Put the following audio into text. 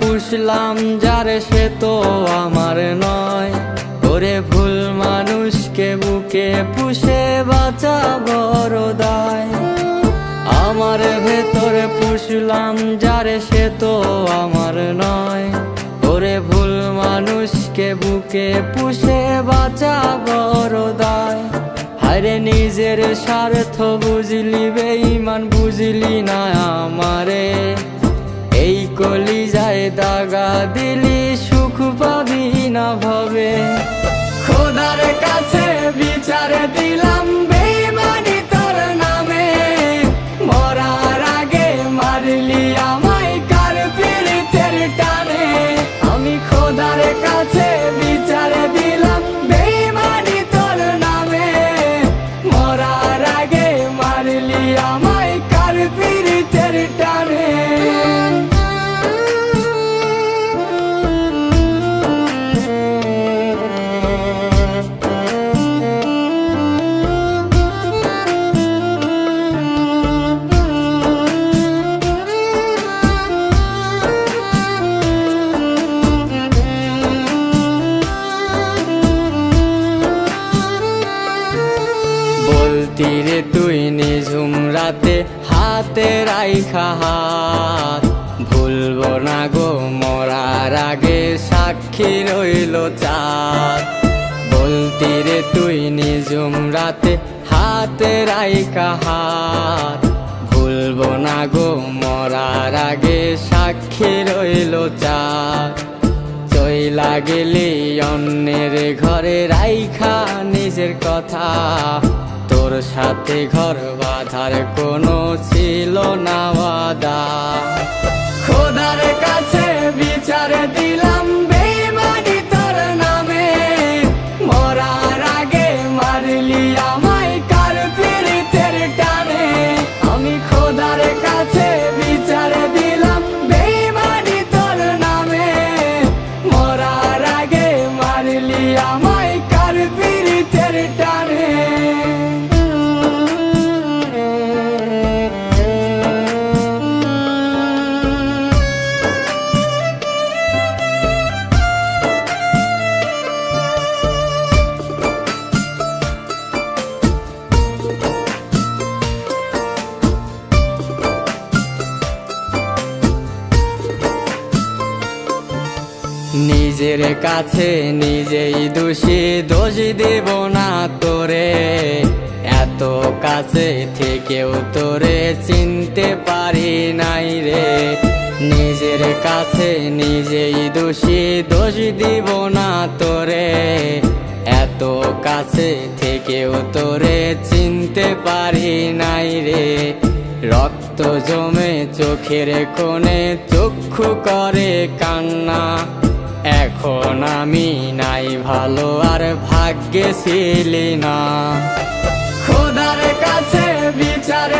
পুষলাম, যারে সে তো আমার নয়। ওরে ভুল মানুষকে বুকে পুষে বাঁচা বড় দায় আমার ভেতরে পুষলাম, যারে সে তো আমার নয়। ওরে ভুল মানুষকে বুকে পুষে বাঁচা বড় দায় হায়রে নিজের স্বার্থ বুঝলি, বেঈমান বুঝলি না আমারে। কলি যায় দাগা দিলি সুখ পাবি না ভাবে। খোদার কাছে বিচার দিলাম বলতি রে তুই নিঝুম রাতে হাতে রাইখা হাত। ভুলবো না গো, মরার আগে সাক্ষী রইল চাঁদ। বলতি রে তুই নিঝুম রাতে হাতে রাইখা হাত। ভুলবো না গো, মরার আগে সাক্ষী রইল চাঁদ। চইলা গেলি অন্যের ঘরে রাইখা নিজের কথা। তোর সাথে ঘর বাঁধার কোনো ছিল না ওয়াদা। নিজের কাছে নিজেই দোষী, দোষ দেব না তোরে। এত কাছে থেকেও তোরে চিনতে পারি নাই রে। নিজের কাছে নিজেই দোষী, দোষ দিব না তোরে। এত কাছে থেকেও তোরে চিনতে পারি নাই রে। রক্ত জমে চোখের কোণে চক্ষু করে কান্না। এখন আমি নাই ভালো আর ভাগ্যে ছিলি না। খোদার কাছে বিচার